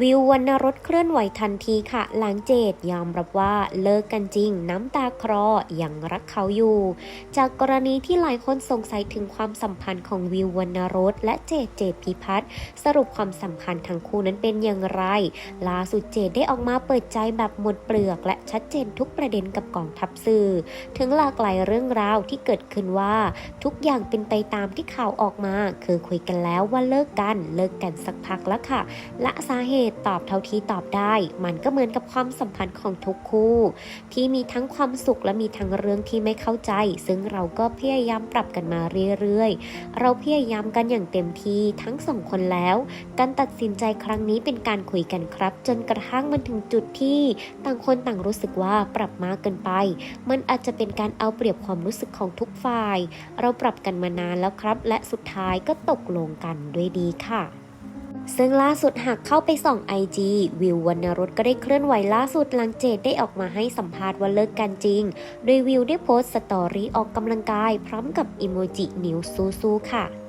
วิววรรณรสเคลื่อนไหวทันทีค่ะ หลังเจดยอมรับว่าเลิกกันจริง น้ำตาคลอยังรักเขาอยู่ จากกรณีที่หลายคนสงสัยถึงความสัมพันธ์ของวิววรรณรสและเจดเจดพิพัฒน์สรุปความสัมพันธ์ทั้งคู่นั้นเป็นอย่างไรล่าสุดเจดได้ออกมาเปิดใจแบบหมดเปลือก และชัดเจนทุกประเด็นกับกองทัพสื่อ ถึงหลากหลายเรื่องราวที่เกิดขึ้นว่า ทุกอย่างเป็นไปตามที่ข่าวออกมา คือคุยกันแล้วว่าเลิกกัน เลิกกันสักพักแล้วค่ะและสาเหตุตอบเท่าที่ตอบได้ มันก็เหมือนกับความสัมพันธ์ของทุกคู่ ที่มีทั้งความสุขและมีทั้งเรื่องที่ไม่เข้าใจ ซึ่งเราก็พยายามปรับกันมาเรื่อยๆ เราพยายามกันอย่างเต็มที่ทั้งสองคนแล้ว การตัดสินใจครั้งนี้เป็นการคุยกันครับ จนกระทั่งมันถึงจุดที่ต่างคนต่างรู้สึกว่าปรับมากเกินไป มันอาจจะเป็นการเอาเปรียบความรู้สึกของทุกฝ่าย เราปรับกันมานานแล้วครับ และสุดท้ายก็ตกลงกันด้วยดีค่ะ ซึ่งล่าสุดหากเข้าไปส่อง IG วิววรรณรสก็ได้เคลื่อนไหวล่าสุดหลังเจดได้ออกมาให้สัมภาษณ์ว่าเลิกกันจริง โดยวิวได้โพสต์สตอรี่ออกกำลังกาย พร้อมกับอิโมจินิ้วสู้ๆค่ะ